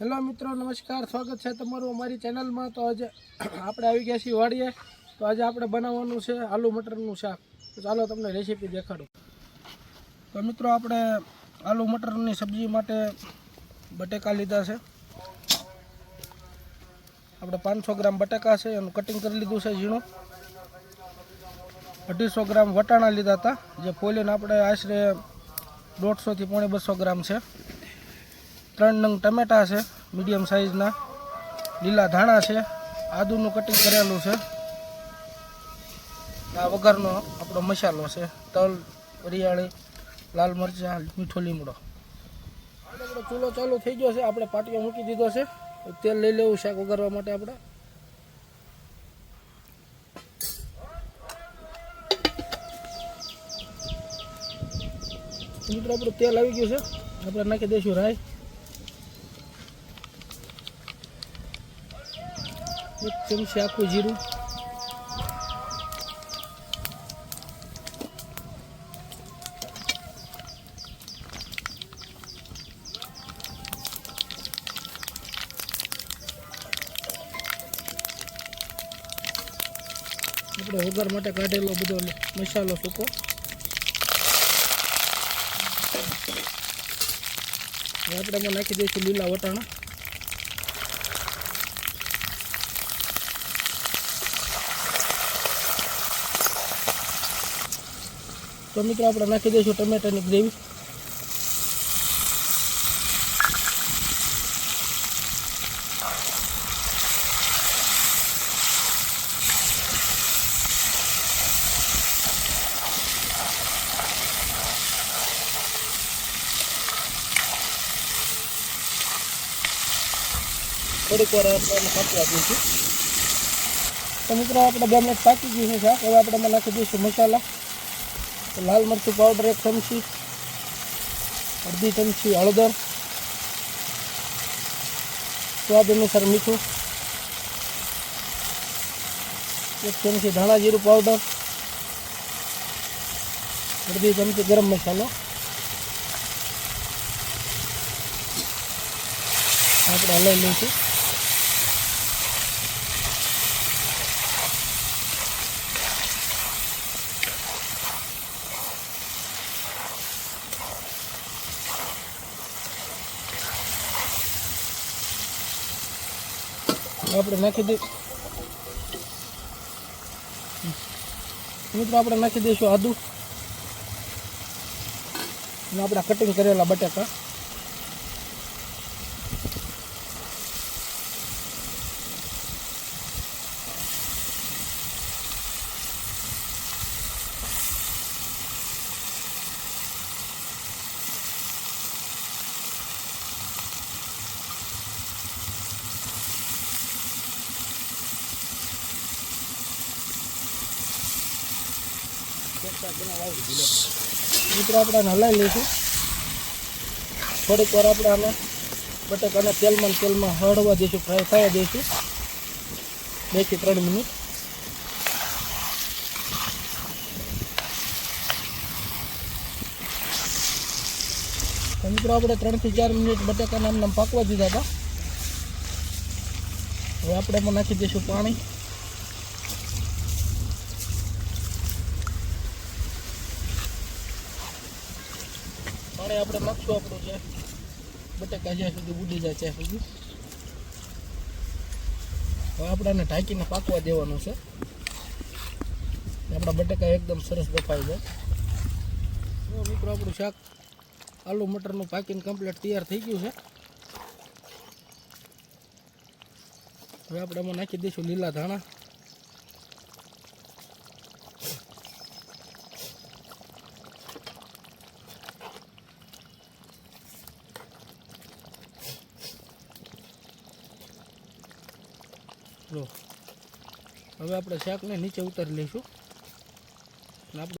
Hello મિત્રો, નમસ્કાર. સ્વાગત છે તમારું અમારી ચેનલમાં. તો આજે આપણે આવી ગયા છીએ વાડીએ. તો આજે આપણે બનાવવાનું છે આલુ મટરનું શાક. તો ચાલો તમને રેસીપી દેખાડું. તો મિત્રો, આપણે આલુ મટરની સબ્જી માટે બટેકા લીધા છે. આપણે પાંચસો ગ્રામ બટાકા છે, એનું કટિંગ કરી લીધું છે ઝીણું. અઢીસો ગ્રામ વટાણા લીધા હતા, જે ફોલીને આપણે આશરે દોઢસોથી પોણે બસો ગ્રામ છે. ત્રણ નંગ ટમેટા છે મીડિયમ સાઇઝના લીલા ધાણા છે, આદુનું કટિંગ કરેલું છે. આ વઘારનો આપણો મસાલો છે, તલ, વરિયાળી, લાલ મરચાં, મીઠો લીમડો. આપણો ચૂલો ચાલુ થઈ ગયો છે, આપણે પાટીઓ મૂકી દીધો છે. તેલ લઈ લેવું શાક વઘારવા માટે આપણે. મિત્રો, આપણું તેલ આવી ગયું છે. આપણે નાખી દઈશું રાઈ. એક ચમચી આખું જીરું આપણે વઘાર માટે કાઢેલો બધો મસાલો સૂકો હવે આપણે એમાં નાખી દઈશું લીલા વટાણા તો મિત્રો આપણે નાખી દઈશું ટમેટાની ગ્રેવી. થોડીક વાર આપણે પાકી દઈશું તો મિત્રો આપણે બે મિનિટ પાકી ગયું છે શાક. હવે આપણે નાખી દઈશું મસાલા. લાલ મરચું પાવડર એક ચમચી અડધી ચમચી હળદર સ્વાદ અનુસાર મીઠું એક ચમચી ધાણા જીરું પાવડર અડધી ચમચી ગરમ મસાલો આપણે હલાવી લઈશું આપણે નાખી દઈ મિત્રો આપણે નાખી દઈશું આદુ. અને આપણા કટિંગ કરેલા બટાકા. મિત્રો, આપણે હલાવી લઈશું. થોડીક વાર આપણે આને બટાકાને તેલમાં તેલમાં હળવા દઈશું ફ્રાય થવા દઈશું બેથી ત્રણ મિનિટ. મિત્રો, આપણે ત્રણથી ચાર મિનિટ બટાકાને આમ પાકવા દીધા હતા. હવે આપણે એમાં નાખી દઈશું પાણી. પાણી આપણે નાખશું આપણું છે. બટાકા જ્યાં સુધી ઉડી જાય ત્યાં સુધી. હવે આપણે ઢાંકીને પાકવા દેવાનું છે. આપણા બટાકા એકદમ સરસ બફાઈ જાય. મિત્રો, આપણું શાક આલુ મટરનું પાકીને કમ્પ્લીટ તૈયાર થઈ ગયું છે. હવે આપણે એમાં નાખી દઈશું લીલા ધાણા. જો હવે આપણે શાકને નીચે ઉતારી લઈશું. આપણે